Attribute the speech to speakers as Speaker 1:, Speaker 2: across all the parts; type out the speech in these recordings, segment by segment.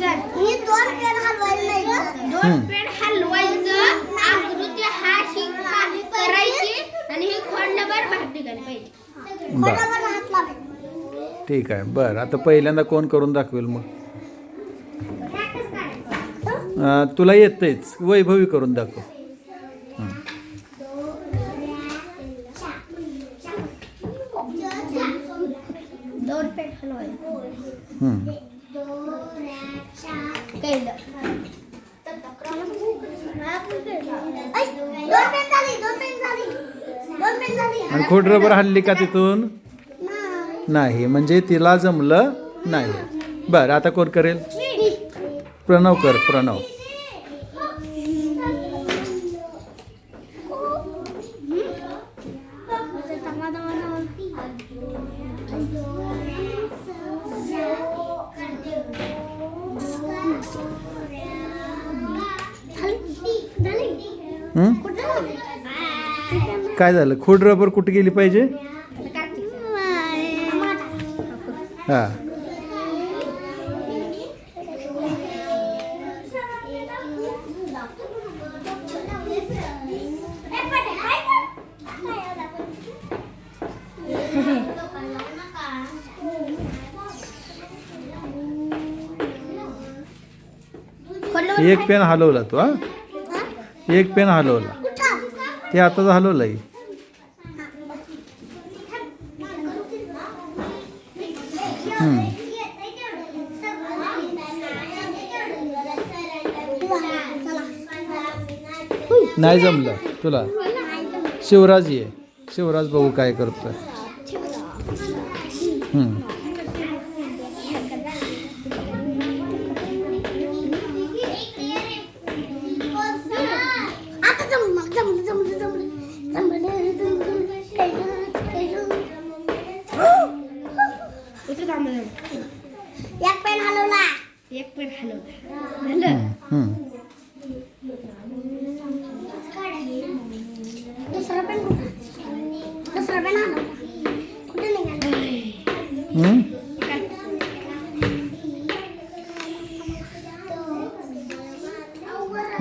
Speaker 1: ही दोन पेन हलवायला नाही
Speaker 2: दोन
Speaker 3: पेन हलवायचं आकृती हा शिका करायची आणि हे खोडल्यावर बाहेर निघाली पाहिजे.
Speaker 2: बर
Speaker 1: खोडावर हात लावायचा.
Speaker 2: ठीक आहे बरं. आता पहिल्यांदा कोण करून दाखवेल मग? तुला येतंयच. वैभवी करून दाखव.
Speaker 3: दोन पेन हलवायचं
Speaker 2: हं.
Speaker 3: केलं
Speaker 1: ऐ, दोन पेन झाली दोन पेन झाली दोन पेन झाली
Speaker 2: आणि खोड रबर हल्ली का तिथून?
Speaker 1: नाही.
Speaker 2: नाही म्हणजे तिला जमलं नाही. बरं आता कोण करेल? प्रणव कर प्रणव. काय झालं? खोड रबर कुठे गेली पाहिजे? हां. एक पेन हलवला तू हा? एक पेन हलवला. ते आताच हलवलंय आहे. नाही जमलं तुला? शिवराज ये. शिवराज बघू काय करतोय?
Speaker 1: एक पेन हलवला
Speaker 3: एक पेन हलवलं.
Speaker 1: दुसरा पेन कुठं? दुसरा पेन हलवला कुठे निघाला
Speaker 2: हं?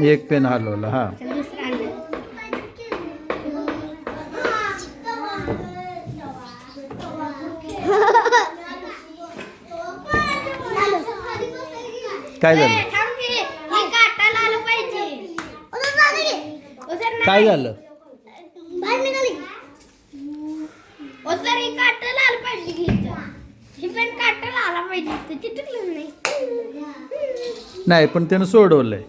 Speaker 2: एक पेन हलवला हा
Speaker 3: दुसरं आणलं
Speaker 2: काय झालं
Speaker 3: ए, थांब की. हे काटायला आलं पाहिजे उचल
Speaker 2: काय झालं
Speaker 1: बाहेर निघाली
Speaker 3: उचल हे काटायला आलं पाहिजे की इथं. हे पण काटायला आला पाहिजे. इथं. चिटकलं नाही.
Speaker 2: नाही पण त्यानं सोडवलंय.